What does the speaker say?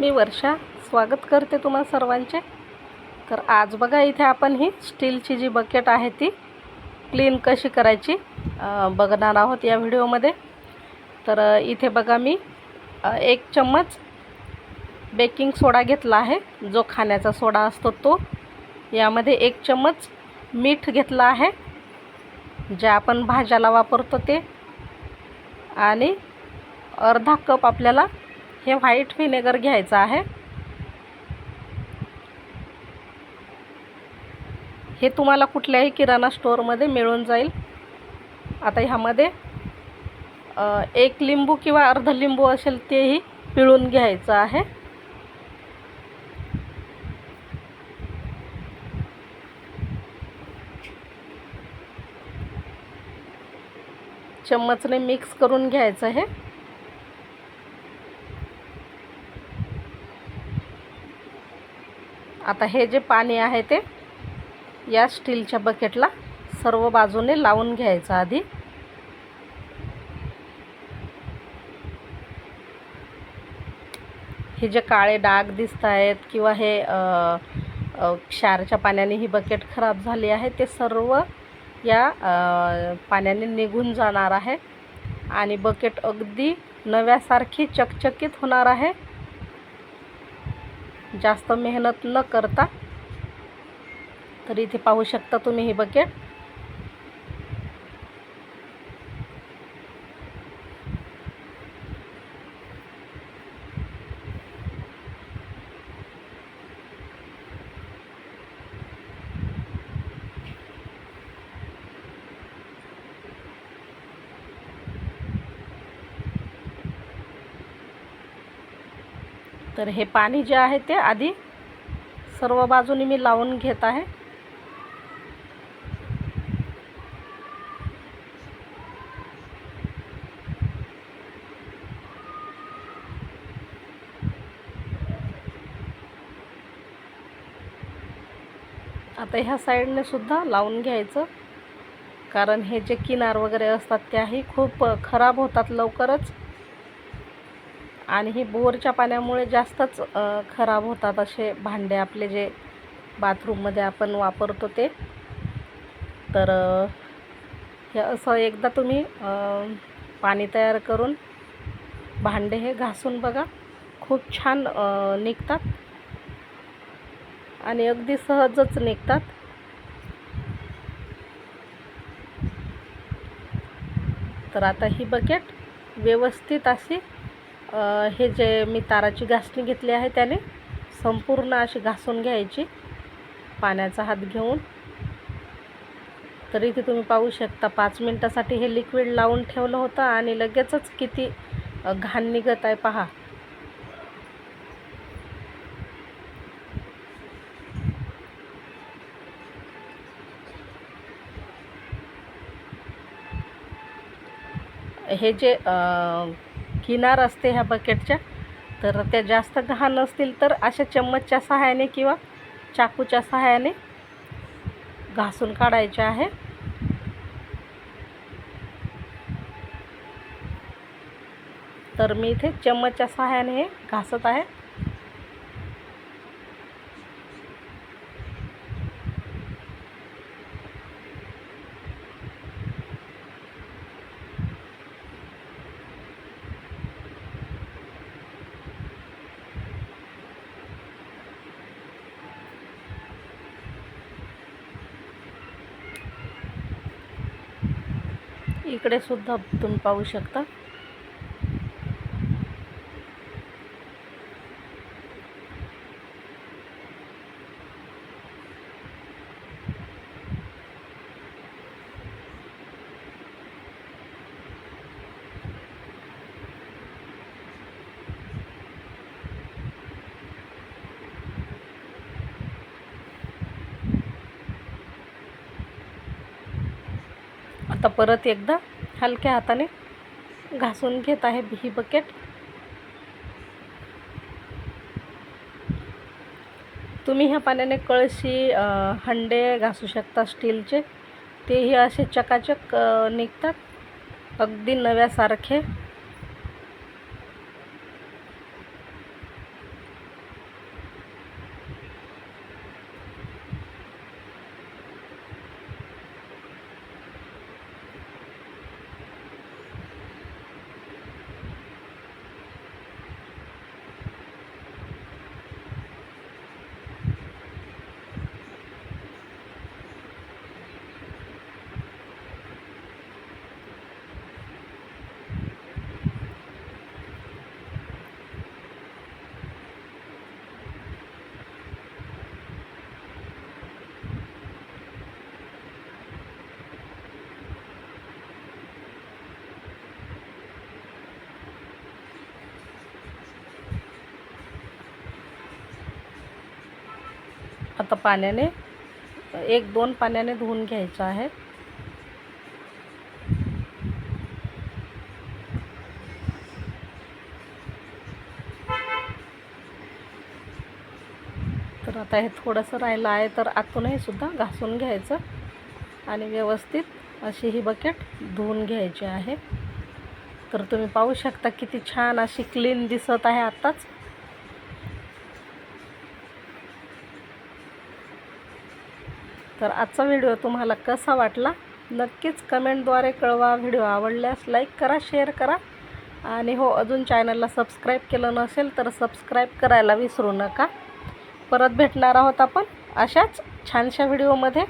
मी वर्षा स्वागत करते तुम्हा सर्वांचे. तर आज बघा इथे आपण ही स्टीलची जी बकेट आहे ती क्लीन कशी करायची बघणार आहोत या व्हिडिओमध्ये. तर इथे बघा मी एक चम्मच बेकिंग सोडा घेतला आहे. जो खाण्याचा सोडा असतो तो. यामध्ये एक चम्मच मीठ घेतला आहे. जे आपण भाज्याला वापरतो ते. आणि अर्धा कप आपल्याला हे व्हाईट व्हिनेगर घ्यायचं आहे. हे तुम्हाला कुठल्याही किराणा स्टोअरमध्ये मिळून जाईल. आता ह्यामध्ये एक लिंबू किंवा अर्ध लिंबू असेल तेही पिळून घ्यायचं आहे. चम्मचने मिक्स करून घ्यायचं आहे. आता हे जे पाणी आहे ते या स्टीलच्या बकेटला सर्व बाजूने लावून घ्यायचं आधी. हे जे काळे डाग दिसत आहेत किंवा हे क्षारच्या पाण्याने ही बकेट खराब झाली आहे ते सर्व या पाण्याने निघून जाणार आहे. आणि बकेट अगदी नव्यासारखी चकचकीत होणार आहे. जास्त मेहनत न करता तर इथे पाहू शकता तुम्ही हे बकेट. तर हे पाणी जे आहे ते आधी सर्व बाजूनी मी लावून घेत आहे. आता ह्या साईडने सुद्धा लावून घ्यायचं. कारण हे जे किनार वगैरे असतात त्याही खूप खराब होतात लवकरच. आणि ही बोरच्या पाण्यामुळे जास्तच खराब होतात असे भांडे आपले जे बाथरूममध्ये आपण वापरतो ते. तर हे असं एकदा तुम्ही पाणी तयार करून भांडे हे घासून बघा. खूप छान निघतात. आणि अगदी सहजच निघतात. तर आता ही बकेट व्यवस्थित अशी हे जे मी ताराची घासणी घेतली आहे त्याने संपूर्ण अशी घासून घ्यायची पाण्याचा हात घेऊन. तर इथे तुम्ही पाहू शकता पाच मिनटासाठी हे लिक्विड लावून ठेवलं होतं आणि लगेचच किती घाण निघत आहे पहा. हे जे किनार असते ह्या बकेटच्या तर त्या जास्त घाण असतील तर अशा चम्मचच्या सहाय्याने किंवा चाकूच्या सहाय्याने घासून काढायचे आहे. तर मी इथे चम्मचच्या सहाय्याने हे घासत आहे. इकडे सुद्धा तुम्ही पाहू शकता. आता परत एकदा हलक्या हाताने घासून घेत आहे ही बकेट तुम्ही ह्या पाण्याने कळशी हंडे घासू शकता स्टीलचे. तेही असे चकाचक निघतात. अगदी नव्यासारखे. आता पाण्याने एक दोन पाण्याने धुवून घ्यायचं आहे. तर आता हे थोडंसं राहिलं आहे तर आतूनही सुद्धा घासून घ्यायचं. आणि व्यवस्थित अशी ही बकेट धुवून घ्यायची आहे. तर तुम्ही पाहू शकता किती छान अशी क्लीन दिसत आहे आत्ताच तर आजचा व्हिडिओ तुम्हाला कसा वाटला? नक्कीच कमेंटद्वारे कळवा. व्हिडिओ आवडल्यास लाईक करा शेअर करा. आणि हो अजून चॅनलला सबस्क्राईब केलं नसेल तर सबस्क्राईब करायला विसरू नका. परत भेटणार आहोत आपण अशाच छानशा व्हिडिओमध्ये.